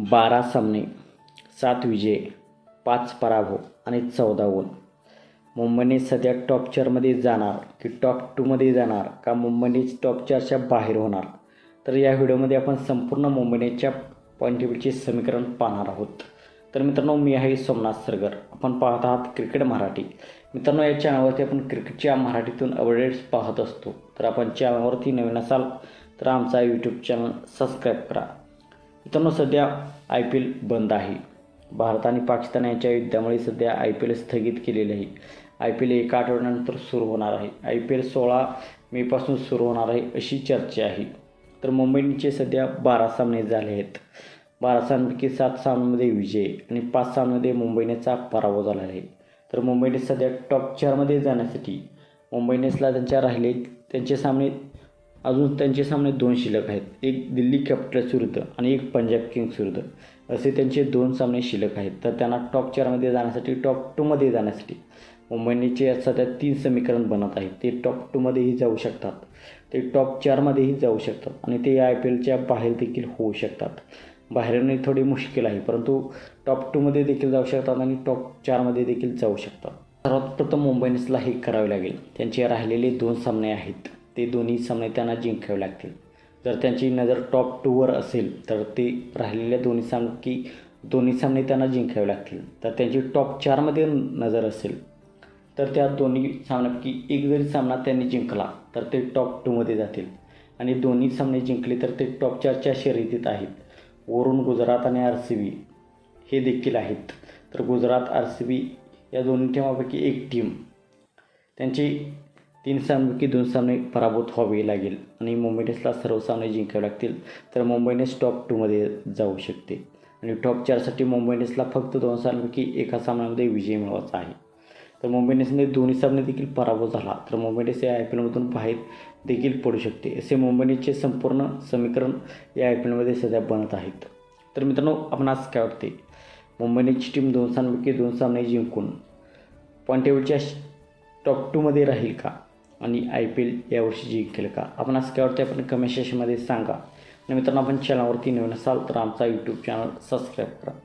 बारा सामने सात विजय पाच पराभव आणि चौदा गोल. मुंबईने सध्या टॉप चारमध्ये जाणार की टॉप टूमध्ये जाणार का मुंबईनेच टॉप चारच्या बाहेर होणार? तर या व्हिडिओमध्ये आपण संपूर्ण मुंबईनेच्या पॉईंट टेबलचे समीकरण पाहणार आहोत. तर मित्रांनो मी आहे सोमनाथ सरगर. आपण पाहत आहात क्रिकेट मराठी. मित्रांनो या चॅनलवरती आपण क्रिकेटच्या मराठीतून अपडेट्स पाहत असतो. तर आपण चॅनलवरती नवीन असाल तर आमचा यूट्यूब चॅनल सबस्क्राईब करा. मित्रांनो सध्या आय पी एल बंद आहे. भारत आणि पाकिस्तान यांच्या युद्धामुळे सध्या आय पी एल स्थगित केलेले आहे. आय पी एल एका आठवड्यानंतर सुरू होणार आहे. आय पी एल सोळा मेपासून सुरू होणार आहे अशी चर्चा आहे. तर मुंबईचे सध्या बारा सामने झाले आहेत. बारा सामन्यापैकी सात सामन्यामध्ये विजय आणि पाच सामन्यामध्ये मुंबईनेचा पराभव झाला आहे. तर मुंबईने सध्या टॉप चारमध्ये जाण्यासाठी मुंबईनेसला त्यांच्या राहिले त्यांचे सामने अजून त्यांचे सामने दोन शिल्लक आहेत. एक दिल्ली कॅपिटल्स विरुद्ध आणि एक पंजाब किंग्स विरुद्ध. असे त्यांचे दोन सामने शिल्लक आहेत. तर त्यांना टॉप चारमध्ये जाण्यासाठी टॉप टूमध्ये जाण्यासाठी मुंबईचे सध्या तीन समीकरण बनत आहेत. ते टॉप टूमध्येही जाऊ शकतात. ते टॉप चारमध्येही जाऊ शकतात आणि ते आय पी एलच्या बाहेर देखील होऊ शकतात. बाहेरने थोडी मुश्किल आहे परंतु टॉप टूमध्ये देखील जाऊ शकतात आणि टॉप चारमध्ये देखील जाऊ शकतात. सर्वात प्रथम मुंबईनेसला हे करावे लागेल. त्यांचे राहिलेले दोन सामने आहेत. ते दोन्ही सामने त्यांना जिंकावे लागतील. जर त्यांची नजर टॉप टूवर असेल तर ते राहिलेल्या दोन्ही सामने की दोन्ही सामने त्यांना जिंकावे लागतील. तर त्यांची टॉप चारमध्ये नजर असेल तर त्या दोन्ही सामन्यापैकी एक जरी सामना त्यांनी जिंकला तर ते टॉप टूमध्ये जातील. आणि दोन्ही सामने जिंकले तर ते टॉप चारच्या शर्यतीत आहेत. वरून गुजरात आणि आर सी बी हे देखील आहेत. तर गुजरात आर सी बी या दोन्ही टीमापैकी एक टीम त्यांची तीन सामन्यापैकी दोन सामने पराभूत व्हावे लागेल आणि मुंबई इंडियन्सला सर्व सामने जिंकावे लागतील तर मुंबई इंडियन्स टॉप टूमध्ये जाऊ शकते. आणि टॉप चारसाठी मुंबई इंडियन्सला फक्त दोन सामन्यापैकी एका सामन्यामध्ये विजय मिळवायचा आहे. तर मुंबई इंडियन्सने दोन्ही सामने देखील पराभव झाला तर मुंबई इंडियन्स या आय पी एलमधून बाहेर देखील पडू शकते. असे मुंबई इंडियन्सचे संपूर्ण समीकरण या आय पी एलमध्ये सध्या बनत आहेत. तर मित्रांनो आपण आज काय वाटते मुंबई इंडियन्सची टीम दोन सामन्यापैकी दोन सामने जिंकून पॉईंट टेबलच्या टॉप टूमध्ये राहील का? आणि आय पी एल यावर्षी जिंकेल का? आपण असं काय वाटते आपण कमेंट सेशनमध्ये सांगा. आणि मित्रांनो आपण चॅनलवरती नवीन असाल तर आमचा यूट्यूब चॅनल सबस्क्राईब करा.